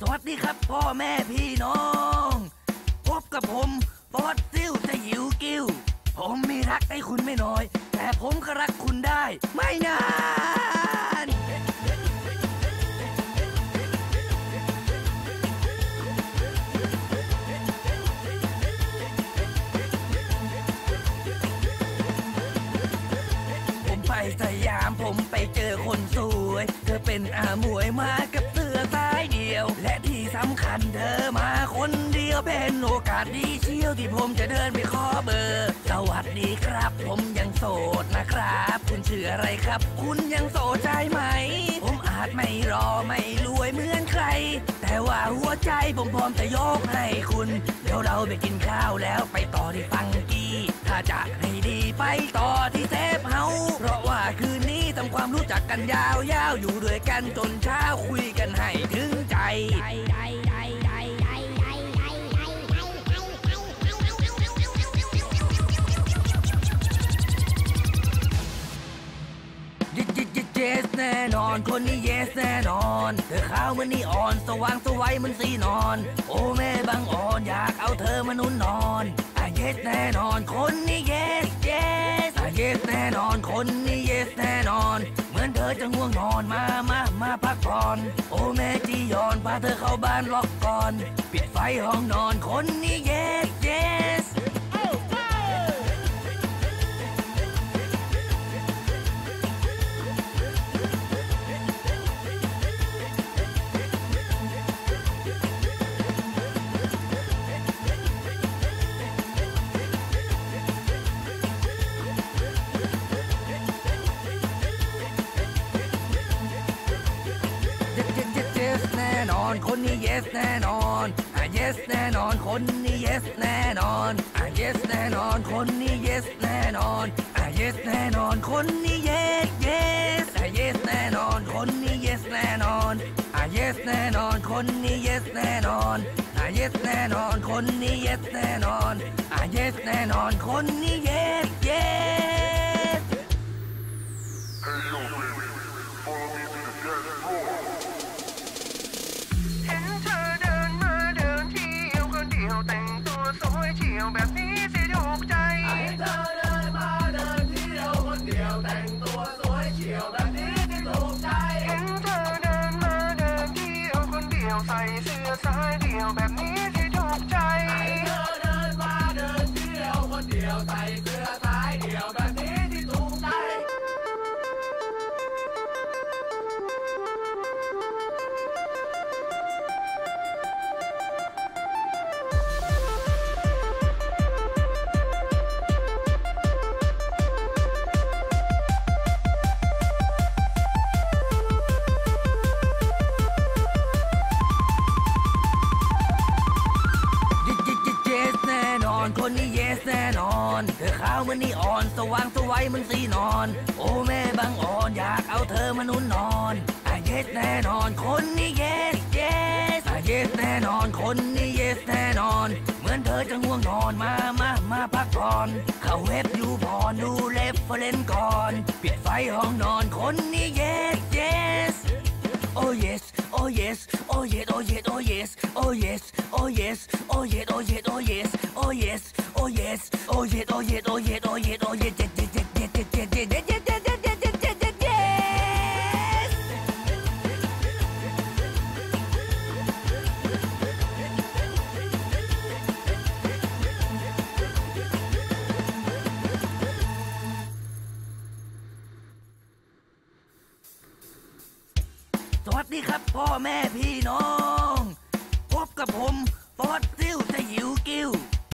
สวัสดีครับพ่อแม่พี่น้อง พบกับผมฟอสซิลจะหิวกิ้ว ผมมีรักให้คุณไม่น้อย แต่ผมก็รักคุณได้ ไม่นานผมไปสยามผมไปเจอคนสวย เธอเป็นอาหมวยมากำคัญเธอมาคนเดียวเป็นโอกาสดีเชี่ยวที่ผมจะเดินไปขอเบอร์ สวัสดีครับ ผมยังโสดนะครับ คุณชื่ออะไรครับ คุณยังโสดใช่ไหม ผมอาจไม่รอไม่รวยเหมือนใคร แต่ว่าหัวใจผมพร้อมจะยกให้คุณ เดี๋ยวเราไปกินข้าวแล้วไปต่อที่ฟังกี้ ถ้าจะให้ดีไปต่อที่เซฟเฮาเพราะว่าคืนนี้ ทำความรู้จักกันยาวๆอยู่ด้วยกันจนเช้าคุยกันให้ถึงใจยิ๊ยิเยสแน่นอนคนนี้เยสแน่นอนเธอขาวเหมันนี่อ่อนสว่างสวัยเหมันสีนอน โอ้แม่บางอ่อนอยากเอาเธอมานุ่นนอนอะเยสแน่นอนคนนี้เยส น่นอนคนนี้เยสแน่นอน เหมือนเธอจะง่วงนอนมามามาพักผ่อน โอแม่จียอนพาเธอเข้าบ้านล็อกก่อน ปิดไฟห้องนอนคนนี้เยส คนนี้ yes แน่นอนอะ yes แน่นอน คนนี้ yes แน่นอนอะ yes แน่นอน คนนี้ yes แน่นอนอะ yes แน่นอน คนนี้ yes yes อะ yes แน่นอน คนนี้ yes แน่นอนอะ yes แน่นอน คนนี้ yes แน่นอนอะ yes แน่นอน คนนี้ yes แน่นอนอะ yes แน่นอน คนนี้ yes yes เฉียวแบบนี้สิถูกใจเธอเดินมาเดินเที่ยวคนเดียวแต่งตัวสวยเฉียวแบบนี้ที่ถูกใจเห็นเธอเดินมาเดินเที่ยวคนเดียวใส่เสื้อสาย น่นอนคนนี้ yes แน่นอน เธอขาวเหมันนี่อ่อน สว่างสวัยเหมันสีนอน โอ้แม่บางอ่อนอยากเอาเธอมานุ่นนอนอะ yes แน่นอน คนนี้ yes yes อะ yes แน่นอน คนนี้ yes แน่นอน เหมือนเธอจะง่วงนอนมามามาพักผ่อนเข้าเว็บยูพรดูเล็บเฟรนก่อน ปิดไฟห้องนอนคนนี้ yes yes Oh yes, oh yes, oh yes, oh yes, oh yes, oh yes, oh yes, oh yes, oh yes, oh yes, oh yes, oh yes, oh yes, oh yes, oh yes, oh yes, oh yes, yes, yes, yes, yes, yes, yes, yes, yes, yes, yes, yes, yes, yes, สวัสดีครับพ่อแม่พี่น้อง พบกับผมฟอสซิลจะหิวกิ้ว